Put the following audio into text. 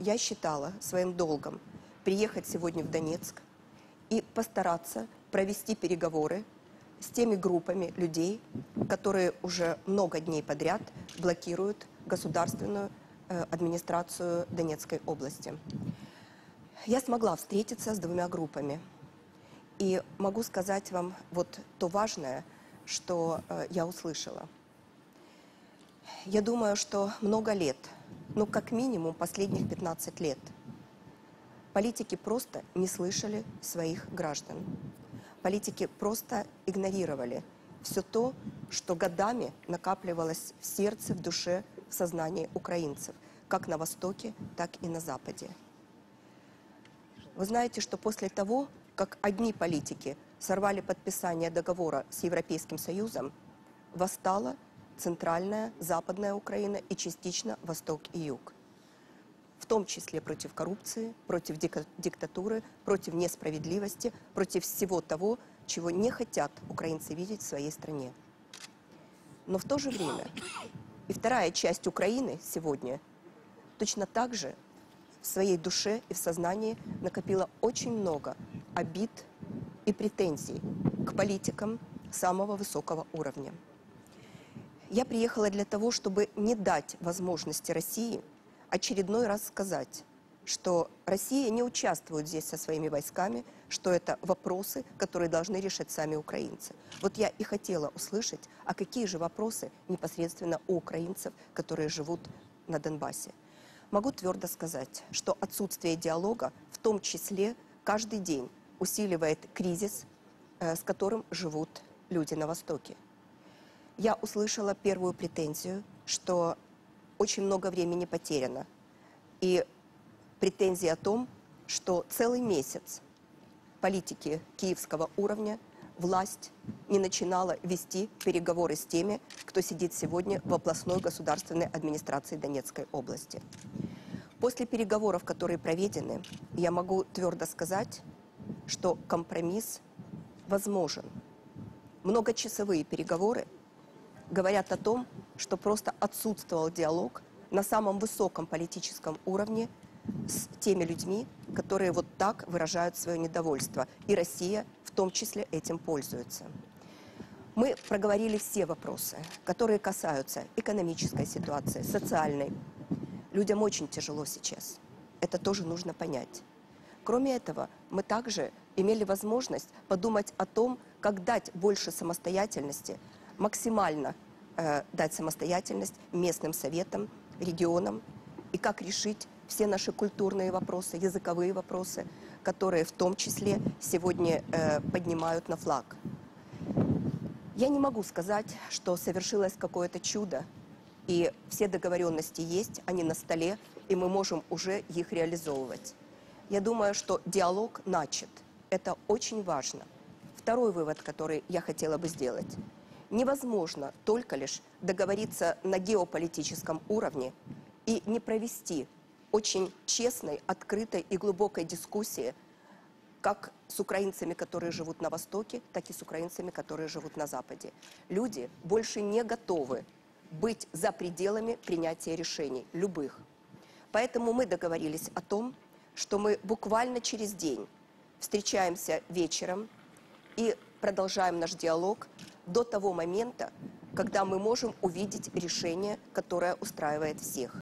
я считала своим долгом приехать сегодня в Донецк и постараться провести переговоры с теми группами людей, которые уже много дней подряд блокируют государственную э, администрацию Донецкой области. Я смогла встретиться с двумя группами. И могу сказать вам вот то важное, что э, я услышала. Я думаю, что много лет, ну как минимум последних 15 лет, политики просто не слышали своих граждан. Политики просто игнорировали все то, что годами накапливалось в сердце, в душе, в сознании украинцев, как на Востоке, так и на Западе. Вы знаете, что после того, как одни политики сорвали подписание договора с Европейским Союзом, восстала центральная, западная Украина и частично Восток и Юг. В том числе против коррупции, против диктатуры, против несправедливости, против всего того, чего не хотят украинцы видеть в своей стране. Но в то же время и вторая часть Украины сегодня точно так же в своей душе и в сознании накопила очень много обид и претензий к политикам самого высокого уровня. Я приехала для того, чтобы не дать возможности России очередной раз сказать, что Россия не участвует здесь со своими войсками, что это вопросы, которые должны решать сами украинцы. Вот я и хотела услышать, а какие же вопросы непосредственно у украинцев, которые живут на Донбассе. Могу твердо сказать, что отсутствие диалога, в том числе каждый день, усиливает кризис, э, с которым живут люди на Востоке. Я услышала первую претензию, что очень много времени потеряно. И претензии о том, что целый месяц политики киевского уровня власть не начинала вести переговоры с теми, кто сидит сегодня в областной государственной администрации Донецкой области. После переговоров, которые проведены, я могу твердо сказать, что компромисс возможен. Многочасовые переговоры говорят о том, что просто отсутствовал диалог на самом высоком политическом уровне с теми людьми, которые вот так выражают свое недовольство. И Россия в том числе этим пользуется. Мы проговорили все вопросы, которые касаются экономической ситуации, социальной. Людям очень тяжело сейчас. Это тоже нужно понять. Кроме этого, мы также имели возможность подумать о том, как дать больше самостоятельности, максимально э, дать самостоятельность местным советам, регионам, и как решить все наши культурные вопросы, языковые вопросы, которые в том числе сегодня э, поднимают на флаг. Я не могу сказать, что совершилось какое-то чудо, и все договоренности есть, они на столе, и мы можем уже их реализовывать. Я думаю, что диалог начат. Это очень важно. Второй вывод, который я хотела бы сделать. Невозможно только лишь договориться на геополитическом уровне и не провести очень честной, открытой и глубокой дискуссии как с украинцами, которые живут на Востоке, так и с украинцами, которые живут на Западе. Люди больше не готовы быть за пределами принятия решений, любых. Поэтому мы договорились о том, что мы буквально через день встречаемся вечером и продолжаем наш диалог до того момента, когда мы можем увидеть решение, которое устраивает всех.